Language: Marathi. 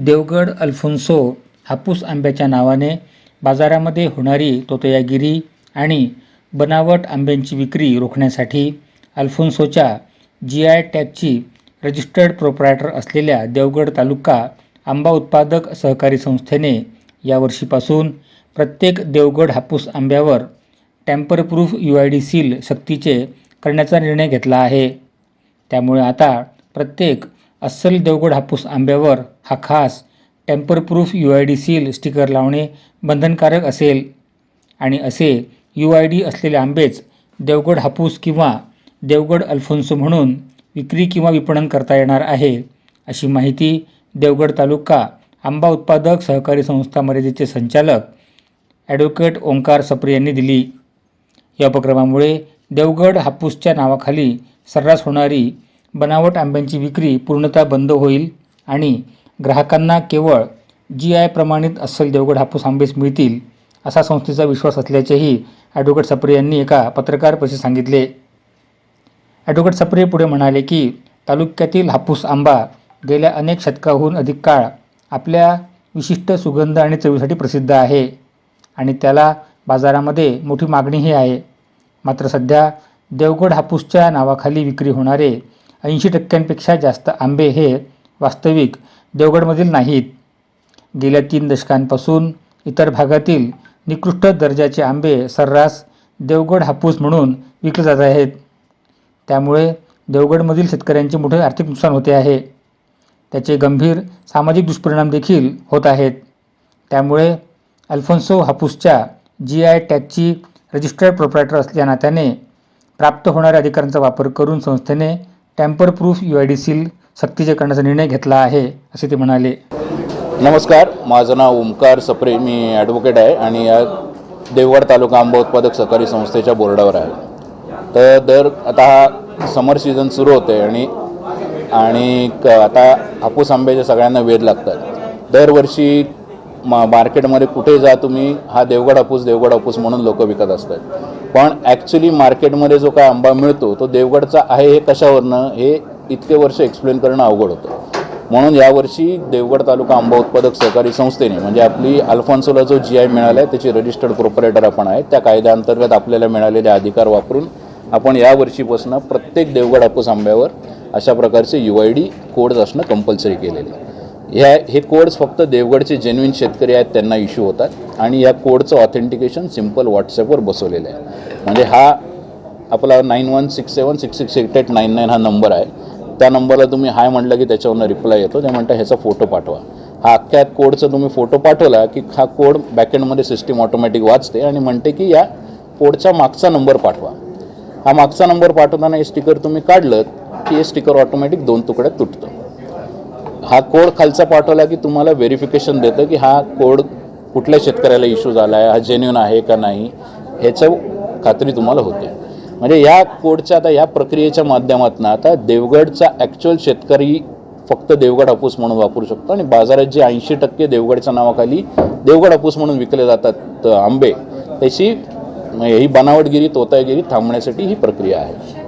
देवगड अल्फोन्सो हापूस आंब्याच्या नावाने बाजारामध्ये होणारी तोतयागिरी आणि बनावट आंब्यांची विक्री रोखण्यासाठी अल्फोन्सोच्या जी आय टॅगची रजिस्टर्ड प्रोप्रायटर असलेल्या देवगड तालुका आंबा उत्पादक सहकारी संस्थेने यावर्षीपासून प्रत्येक Devgad Hapus आंब्यावर tamperproof U I D seal सक्तीचे करण्याचा निर्णय घेतला आहे. त्यामुळे आता प्रत्येक अस्सल देवगड हापूस आंब्यावर हा खास tamperproof U I D seal sticker लावणे बंधनकारक असेल. आणि असे यू आय डी असलेले आंबेच देवगड हापूस किंवा देवगड अल्फोन्सो म्हणून विक्री किंवा विपणन करता येणार आहे अशी माहिती देवगड तालुका आंबा उत्पादक सहकारी संस्था मर्यादेचे संचालक ॲडव्होकेट ओंकार सप्रे यांनी दिली. या उपक्रमामुळे देवगड हापूसच्या नावाखाली सर्रास होणारी बनावट आंब्यांची विक्री पूर्णतः बंद होईल आणि ग्राहकांना केवळ जी आय प्रमाणित अस्सल देवगड हापूस आंबेच मिळतील असा संस्थेचा विश्वास असल्याचेही ॲडव्होकेट सप्रे यांनी एका पत्रकार परिषदेत सांगितले. ॲडव्होकेट सप्रे पुढे म्हणाले की तालुक्यातील हापूस आंबा गेल्या अनेक शतकाहून अधिक काळ आपल्या विशिष्ट सुगंध आणि चवीसाठी प्रसिद्ध आहे आणि त्याला बाजारामध्ये मोठी मागणीही आहे. मात्र सध्या देवगड हापूसच्या नावाखाली विक्री होणारे ऐंशी टक्क्यांपेक्षा जास्त आंबे हे वास्तविक देवगडमधील नाहीत. गेल्या तीन दशकांपासून इतर भागातील निकृष्ट दर्जाचे आंबे सर्रास देवगड हापूस म्हणून विकले जात आहेत. त्यामुळे देवगडमधील शेतकऱ्यांचे मोठे आर्थिक नुकसान होते आहे. त्याचे गंभीर सामाजिक दुष्परिणाम देखील होत आहेत. त्यामुळे अल्फोन्सो हापूसच्या जी आय टॅगची रजिस्टर्ड प्रोप्रायटर असल्या नात्याने प्राप्त होणाऱ्या अधिकारांचा वापर करून संस्थेने tamper proof U I D seal सक्तीचे करण्याचा निर्णय घेतला आहे असे ते म्हणाले. नमस्कार माझं नाव ओमकार सप्रे मी ॲडव्होकेट आहे आणि या देवगड तालुका आंबा उत्पादक सहकारी संस्थेच्या बोर्डावर आहे. तर दर आता हा समर सीझन सुरू होते आणि आणि क आता हापूस आंब्याचे सगळ्यांना वेध लागतात दरवर्षी मा मार्केटमध्ये कुठे जा तुम्ही हा देवगड हापूस देवगड हापूस म्हणून लोक विकत असतात. पण ॲक्च्युली मार्केटमध्ये जो काय आंबा मिळतो तो देवगडचा आहे हे कशावरनं? हे इतके वर्ष एक्सप्लेन करणं अवघड होतं. म्हणून यावर्षी देवगड तालुका आंबा उत्पादक सहकारी संस्थेने म्हणजे आपली अल्फॉन्सोला जो जी आय मिळाला आहे त्याची रजिस्टर्ड प्रोपरेटर आपण आहे त्या कायद्याअंतर्गत आपल्याला मिळालेले अधिकार वापरून आपण यावर्षीपासून प्रत्येक देवगड हापूस आंब्यावर अशा प्रकारचे यू आय डी कोड्स असणं कंपल्सरी केलेले आहे. ह्या हे कोड्स फक्त देवगडचे जेन्युइन शेतकरी आहेत त्यांना इश्यू होतात. आणि या कोडचं ऑथेंटिकेशन सिंपल व्हॉट्सॲपवर बसवलेलं आहे. म्हणजे हा आपला nine one six seven six six eight eight nine nine हा नंबर आहे. त्या नंबरला तुम्ही हाय म्हटलं की त्याच्यावरनं रिप्लाय येतो. ते म्हणता ह्याचा फोटो पाठवा. हा अख्ख्या कोडचा तुम्ही फोटो पाठवला की हा कोड बॅकेंडमध्ये सिस्टीम ऑटोमॅटिक वाचते आणि म्हणते की या कोडचा मागचा नंबर पाठवा. हा मागचा नंबर पाठवताना हे स्टिकर तुम्ही काढलं की हे स्टिकर ऑटोमॅटिक दोन तुकड्यात तुटतं. हा कोड खालचा पाठवला की तुम्हाला व्हेरिफिकेशन देतं की हा कोड कुठल्या शेतकऱ्याला इश्यू झाला आहे हा जेन्युन आहे का नाही ह्याचं खात्री तुम्हाला होते. म्हणजे या कोडच्या आता या प्रक्रियेच्या माध्यमातून आता देवगडचा ॲक्च्युअल शेतकरी फक्त देवगड हापूस म्हणून वापरू शकतो आणि बाजारात जे ऐंशी टक्के देवगडच्या नावाखाली देवगड हापूस म्हणून विकले जातात आंबे त्याची ही बनावटगिरी तोतागिरी थांबण्यासाठी ही प्रक्रिया आहे.